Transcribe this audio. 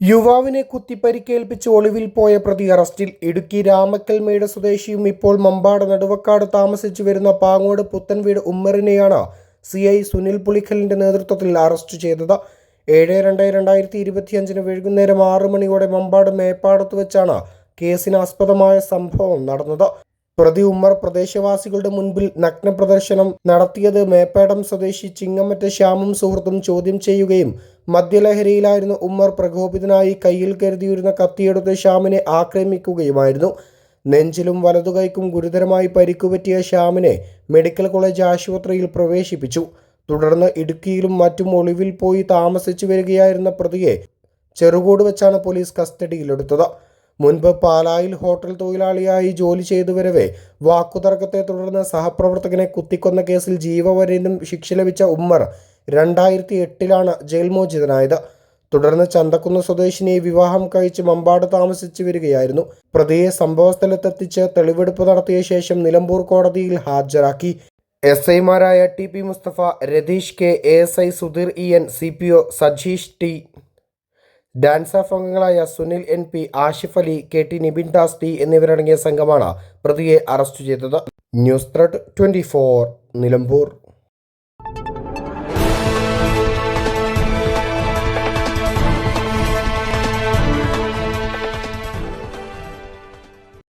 യുവാവിനെ കുത്തിപ്പരിക്കേൽപ്പിച്ച് ഒളിവിൽ പോയ പ്രതി അറസ്റ്റിൽ ഇടുക്കി രാമക്കൽമേട് സ്വദേശിയും ഇപ്പോൾ മമ്പാട് നടുവക്കാട് താമസിച്ചു വരുന്ന പാങ്ങോട് പുത്തൻവീട് ഉമ്മറിനെയാണ് സി ഐ സുനിൽ പുളിക്കലിന്റെ നേതൃത്വത്തിൽ അറസ്റ്റ് ചെയ്തത്. ഏഴ് രണ്ട് രണ്ടായിരത്തി ഇരുപത്തിയഞ്ചിന് വൈകുന്നേരം ആറു മണിയോടെ മമ്പാട് മേപ്പാടത്ത് വെച്ചാണ് കേസിനാസ്പദമായ സംഭവം നടന്നത്. പ്രതി ഉമ്മർ പ്രദേശവാസികളുടെ മുൻപിൽ നഗ്ന പ്രദർശനം നടത്തിയത് മേപ്പാടം സ്വദേശി ചിങ്ങമറ്റ ശ്യാമും സുഹൃത്തും ചോദ്യം ചെയ്യുകയും മദ്യലഹരിയിലായിരുന്ന ഉമ്മർ പ്രകോപിതനായി കയ്യിൽ കരുതിയിരുന്ന കത്തിയെടുത്ത് ശ്യാമിനെ ആക്രമിക്കുകയുമായിരുന്നു. നെഞ്ചിലും വലതുകൈക്കും ഗുരുതരമായി പരിക്കുപറ്റിയ ശ്യാമിനെ മെഡിക്കൽ കോളേജ് ആശുപത്രിയിൽ പ്രവേശിപ്പിച്ചു. തുടർന്ന് ഇടുക്കിയിലും മറ്റും ഒളിവിൽ പോയി താമസിച്ചു വരികയായിരുന്ന പ്രതിയെ ചെറുകോട് വെച്ചാണ് പോലീസ് കസ്റ്റഡിയിലെടുത്തത്. മുൻപ് പാലായിൽ ഹോട്ടൽ തൊഴിലാളിയായി ജോലി ചെയ്തു വരവേ വാക്കുതർക്കത്തെ തുടർന്ന് സഹപ്രവർത്തകനെ കുത്തിക്കൊന്ന കേസിൽ ജീവപര്യന്തം ശിക്ഷ ലഭിച്ച ഉമ്മർ രണ്ടായിരത്തി എട്ടിലാണ് ജയിൽമോചിതനായത് തുടർന്ന് ചന്തക്കുന്ന് സ്വദേശിനിയെ വിവാഹം കഴിച്ച് മമ്പാട് താമസിച്ചു വരികയായിരുന്നു. പ്രതിയെ സംഭവസ്ഥലത്തെത്തിച്ച് തെളിവെടുപ്പ് നടത്തിയ ശേഷം നിലമ്പൂർ കോടതിയിൽ ഹാജരാക്കി. എസ് ഐമാരായ T P Musthafa Ratheesh K A S I Sudheer E N C P O Sajeesh T DANSAF അംഗങ്ങളായ Sunil N P Ashif Ali K T Nibin Das T എന്നിവരടങ്ങിയ സംഘമാണ് പ്രതിയെ അറസ്റ്റ് ചെയ്തത്. News thread for Nilambur.